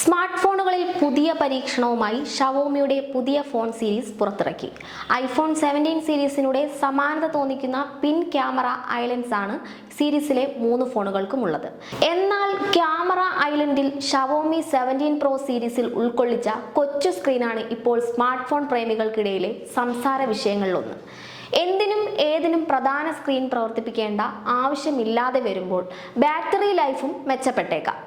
Smart ഫോണുകളിൽ പുതിയ പരീക്ഷണവുമായി ഷവോമിയുടെ പുതിയ ഫോൺ സീരീസ് പുറത്തിറക്കി. ഐഫോൺ സെവന്റീൻ സീരീസിനൂടെ സമാനത തോന്നിക്കുന്ന പിൻ ക്യാമറ ഐലൻഡ്സ് ആണ് സീരീസിലെ മൂന്ന് ഫോണുകൾക്കും ഉള്ളത്. എന്നാൽ ക്യാമറ ഐലൻഡിൽ ഷവോമി സെവന്റീൻ പ്രോ സീരീസിൽ ഉൾക്കൊള്ളിച്ച കൊച്ചു സ്ക്രീനാണ് ഇപ്പോൾ സ്മാർട്ട് ഫോൺ പ്രേമികൾക്കിടയിലെ സംസാര വിഷയങ്ങളിലൊന്ന്. എന്തിനും ഏതിനും പ്രധാന സ്ക്രീൻ പ്രവർത്തിപ്പിക്കേണ്ട ആവശ്യമില്ലാതെ വരുമ്പോൾ ബാറ്ററി ലൈഫും മെച്ചപ്പെട്ടേക്കാം.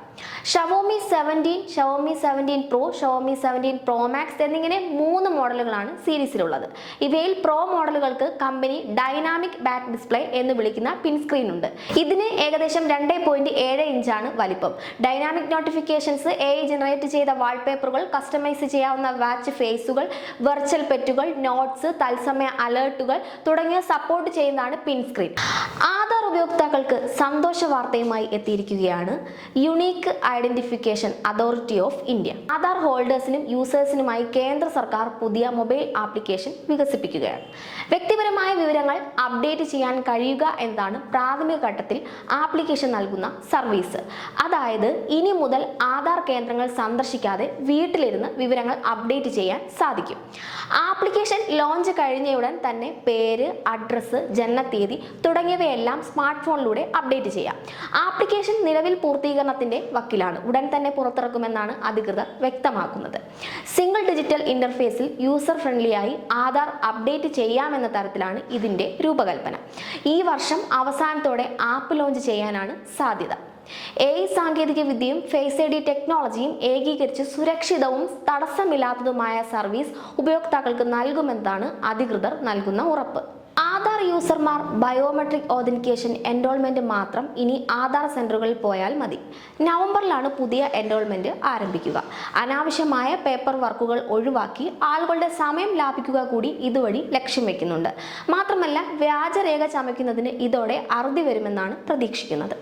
Xiaomi seventeen Xiaomi seventeen pro Xiaomi seventeen pro max എന്നിങ്ങനെ മൂന്ന് മോഡലുകളാണ് സീരീസിലുള്ളത്. ഇവയിൽ പ്രോ മോഡലുകൾക്ക് കമ്പനി ഡൈനാമിക് ബാക്ക് ഡിസ്പ്ലേ എന്ന് വിളിക്കുന്ന പിൻ സ്ക്രീൻ ഉണ്ട്. ഇതിന് ഏകദേശം രണ്ട് പോയിന്റ് ഏഴ് ഇഞ്ചാണ് വലിപ്പം. ഡൈനാമിക് നോട്ടിഫിക്കേഷൻസ് എ ജനറേറ്റ് ചെയ്ത വാൾപേപ്പറുകൾ കസ്റ്റമൈസ് ചെയ്യാവുന്ന വാച്ച് ഫേസുകൾ വെർച്വൽ പെറ്റുകൾ നോട്ട്സ് തത്സമയ അലേർട്ടുകൾ തുടങ്ങിയ സപ്പോർട്ട് ചെയ്യുന്നതാണ് പിൻ സ്ക്രീൻ ആധാർ ഉപയോക്താക്കൾക്ക് സന്തോഷ വാർത്തയുമായി എത്തിയിരിക്കുകയാണ് unique identification authority of India Aadhaar ഹോൾഡേഴ്സിനും യൂസേഴ്സിനുമായി കേന്ദ്ര സർക്കാർ പുതിയ മൊബൈൽ ആപ്ലിക്കേഷൻ വികസിപ്പിക്കുകയാണ്. വ്യക്തിപരമായ വിവരങ്ങൾ അപ്ഡേറ്റ് ചെയ്യാൻ കഴിയുക എന്നതാണ് പ്രാഥമിക ഘട്ടത്തിൽ ആപ്ലിക്കേഷൻ നൽകുന്ന സർവീസ്. അതായത് ഇനി മുതൽ ആധാർ കേന്ദ്രങ്ങൾ സന്ദർശിക്കാതെ വീട്ടിലിരുന്ന് വിവരങ്ങൾ അപ്ഡേറ്റ് ചെയ്യാൻ സാധിക്കും. ആപ്ലിക്കേഷൻ ലോഞ്ച് കഴിഞ്ഞയുടൻ തന്നെ പേര് അഡ്രസ്സ് ജനനത്തീയതി തുടങ്ങിയവയെല്ലാം സ്മാർട്ട് ഫോണിലൂടെ അപ്ഡേറ്റ് ചെയ്യാം. ആപ്ലിക്കേഷൻ നിലവിൽ പൂർത്തീകരണത്തിന്റെ വക്കിലാണ്. ഉടൻ തന്നെ പുറത്തിറക്കുമെന്നാണ് അധികൃതർ വ്യക്തമാക്കുന്നത്. സിംഗിൾ ഡിജിറ്റൽ ഇന്റർഫേസിൽ യൂസർ ഫ്രണ്ട്ലിയായി ആധാർ അപ്ഡേറ്റ് ചെയ്യാമെന്ന തരത്തിലാണ് ഇതിന്റെ രൂപകൽപ്പന. ഈ വർഷം അവസാനത്തോടെ ആപ്പ് ലോഞ്ച് ചെയ്യാനാണ് സാധ്യത. എ ഐ സാങ്കേതിക വിദ്യയും ഫേസ് ഐ ഡി ടെക്നോളജിയും ഏകീകരിച്ച് സുരക്ഷിതവും തടസ്സമില്ലാത്തതുമായ സർവീസ് ഉപയോക്താക്കൾക്ക് നൽകുമെന്നാണ് അധികൃതർ നൽകുന്ന ഉറപ്പ്. ആധാർ ബയോമെട്രിക് ഓതന്റിക്കേഷൻ എൻറോൾമെന്റ് മാത്രം ഇനി ആധാർ സെന്ററുകളിൽ പോയാൽ മതി. നവംബറിലാണ് പുതിയ എൻറോൾമെന്റ് ആരംഭിക്കുക. അനാവശ്യമായ പേപ്പർ വർക്കുകൾ ഒഴിവാക്കി ആളുകളുടെ സമയം ലാഭിക്കുക കൂടി ഇതുവഴി ലക്ഷ്യം വെക്കുന്നുണ്ട്. മാത്രമല്ല വ്യാജരേഖ ചമയ്ക്കുന്നതിന് ഇതോടെ അറുതി വരുമെന്നാണ് പ്രതീക്ഷിക്കുന്നത്.